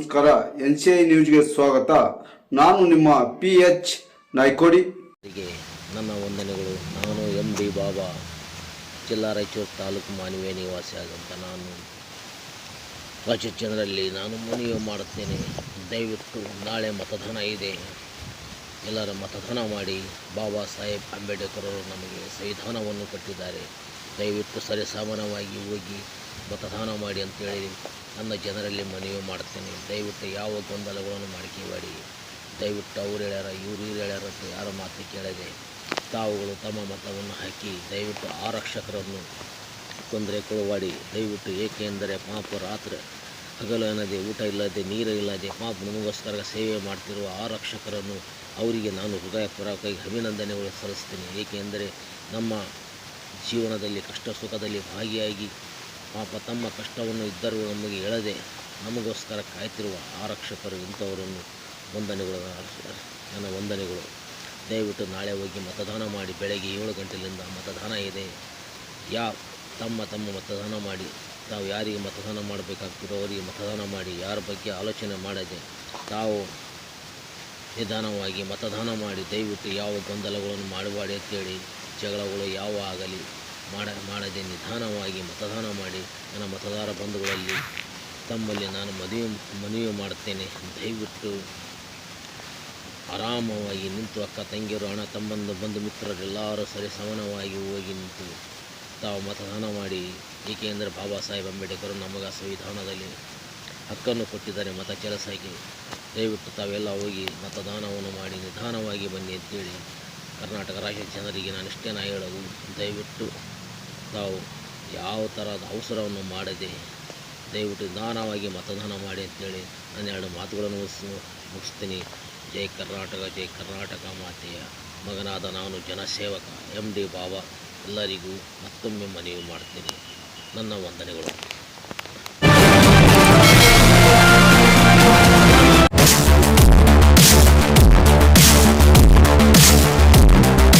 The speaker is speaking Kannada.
ನಮಸ್ಕಾರ. ಎನ್ ಸಿ ಐ ನ್ಯೂಸ್ಗೆ ಸ್ವಾಗತ. ನಾನು ನಿಮ್ಮ ಪಿ ಎಚ್ ನಾಯ್ಕೋಡಿ. ನನ್ನ ವಂದನೆಗಳು. ನಾನು ಎಂ ಡಿ ಬಾಬಾ, ಜಿಲ್ಲಾ ರಾಯಚೂರು ತಾಲೂಕು ಮಾನವೀಯ ನಿವಾಸಿ ಆದಂಥ ನಾನು. ರಾಜ್ಯ ಜನರಲ್ಲಿ ನಾನು ಮನವಿ ಮಾಡುತ್ತೇನೆ. ದಯವಿಟ್ಟು ನಾಳೆ ಮತದಾನ ಇದೆ. ಎಲ್ಲರ ಮತದಾನ ಮಾಡಿ ಬಾಬಾ ಸಾಹೇಬ್ ಅಂಬೇಡ್ಕರ್ ಅವರು ನಮಗೆ ಸಂವಿಧಾನವನ್ನು ಕೊಟ್ಟಿದ್ದಾರೆ. ದಯವಿಟ್ಟು ಸರಿಸಮಾನವಾಗಿ ಹೋಗಿ ಮತದಾನ ಮಾಡಿ ಅಂತೇಳಿ ನನ್ನ ಜನರಲ್ಲಿ ಮನವಿ ಮಾಡ್ತೇನೆ. ದಯವಿಟ್ಟು ಯಾವ ಗೊಂದಲಗಳನ್ನು ಮಾಡ್ಕೊಬೇಡಿ. ದಯವಿಟ್ಟು ಅವ್ರು ಹೇಳ್ಯಾರ, ಇವ್ರು ಇವ್ರು ಹೇಳ್ಯಾರ ಅಂತ ಯಾರ ಮಾತು ಕೇಳದೆ ತಾವುಗಳು ತಮ್ಮ ಮತವನ್ನು ಹಾಕಿ ದಯವಿಟ್ಟು ಆರಕ್ಷಕರನ್ನು ತೊಂದರೆ ಕೊಡುವಾಡಿ ದಯವಿಟ್ಟು ಏಕೆಂದರೆ ಪಾಪ ರಾತ್ರಿ ಹಗಲು ಅನ್ನದೆ, ಊಟ ಇಲ್ಲದೆ, ನೀರು ಇಲ್ಲದೆ ಪಾಪ ನಮಗೋಸ್ಕರ ಸೇವೆ ಮಾಡ್ತಿರುವ ಆರಕ್ಷಕರನ್ನು ಅವರಿಗೆ ನಾನು ಹೃದಯಪೂರ್ವಕವಾಗಿ ಅಭಿನಂದನೆಗಳು ಸಲ್ಲಿಸ್ತೇನೆ. ಏಕೆಂದರೆ ನಮ್ಮ ಜೀವನದಲ್ಲಿ ಕಷ್ಟ ಸುಖದಲ್ಲಿ ಭಾಗಿಯಾಗಿ ಪಾಪ ತಮ್ಮ ಕಷ್ಟವನ್ನು ಇದ್ದರೂ ನಮಗೆ ಹೇಳದೆ ನಮಗೋಸ್ಕರ ಕಾಯ್ತಿರುವ ಆರಕ್ಷಕರು ಇಂಥವರನ್ನು ವಂದನೆಗಳು ನನ್ನ ವಂದನೆಗಳು. ದಯವಿಟ್ಟು ನಾಳೆ ಹೋಗಿ ಮತದಾನ ಮಾಡಿ ಬೆಳಗ್ಗೆ ಏಳು ಗಂಟೆಯಿಂದ ಮತದಾನ ಇದೆ. ಯಾ, ತಮ್ಮ ತಮ್ಮ ಮತದಾನ ಮಾಡಿ. ತಾವು ಯಾರಿಗೆ ಮತದಾನ ಮಾಡಬೇಕಾಗ್ತಿರೋ ಅವರಿಗೆ ಮತದಾನ ಮಾಡಿ. ಯಾರ ಬಗ್ಗೆ ಆಲೋಚನೆ ಮಾಡದೆ ತಾವು ನಿಧಾನವಾಗಿ ಮತದಾನ ಮಾಡಿ. ದಯವಿಟ್ಟು ಯಾವ ಗೊಂದಲಗಳನ್ನು ಮಾಡಬೇಡಿ ಅಂತೇಳಿ, ಜಗಳಗಳು ಯಾವ ಆಗಲಿ ಮಾಡ, ಮಾಡದೆ ನಿಧಾನವಾಗಿ ಮತದಾನ ಮಾಡಿ ನನ್ನ ಮತದಾರ ಬಂಧುಗಳಲ್ಲಿ ತಮ್ಮಲ್ಲಿ ನಾನು ಮದುವೆ, ಮನವಿ ಮಾಡುತ್ತೇನೆ. ದಯವಿಟ್ಟು ಆರಾಮವಾಗಿ ನಿಂತು ಅಕ್ಕ, ತಂಗಿಯರು, ಅಣ್ಣ, ತಮ್ಮಂದು ಬಂಧು ಮಿತ್ರರೆಲ್ಲರೂ ಸರಿ ಸಮಾನವಾಗಿ ಹೋಗಿ ನಿಂತು ತಾವು ಮತದಾನ ಮಾಡಿ. ಏಕೆಂದರೆ ಬಾಬಾ ಸಾಹೇಬ್ ಅಂಬೇಡ್ಕರ್ ನಮಗೆ ಸಂವಿಧಾನದಲ್ಲಿ ಹಕ್ಕನ್ನು ಕೊಟ್ಟಿದ್ದಾರೆ ಮತ ಕೆಲಸಕ್ಕೆ. ದಯವಿಟ್ಟು ತಾವೆಲ್ಲ ಹೋಗಿ ಮತದಾನವನ್ನು ಮಾಡಿ, ನಿಧಾನವಾಗಿ ಬನ್ನಿ ಅಂತೇಳಿ ಕರ್ನಾಟಕ ರಾಜ್ಯದ ಜನರಿಗೆ ನಾನು ಇಷ್ಟೇ ನಾ ಹೇಳೋದು. ದಯವಿಟ್ಟು ತಾವು ಯಾವ ಥರದ ಅವಸರವನ್ನು ಮಾಡದೆ ದಯವಿಟ್ಟು ನಿಧಾನವಾಗಿ ಮತದಾನ ಮಾಡಿ ಅಂತೇಳಿ ನಾನು ಎರಡು ಮಾತುಗಳನ್ನು ಮುಗಿಸ್ ಮುಗಿಸ್ತೀನಿ. ಜೈ ಕರ್ನಾಟಕ ಜೈ ಕರ್ನಾಟಕ ಮಾತೆಯ ಮಗನಾದ ನಾನು ಜನಸೇವಕ ಎಂ ಡಿ ಬಾಬಾ. ಎಲ್ಲರಿಗೂ ಮತ್ತೊಮ್ಮೆ ಮನವಿ ಮಾಡ್ತೀನಿ. ನನ್ನ ವಂದನೆಗಳು.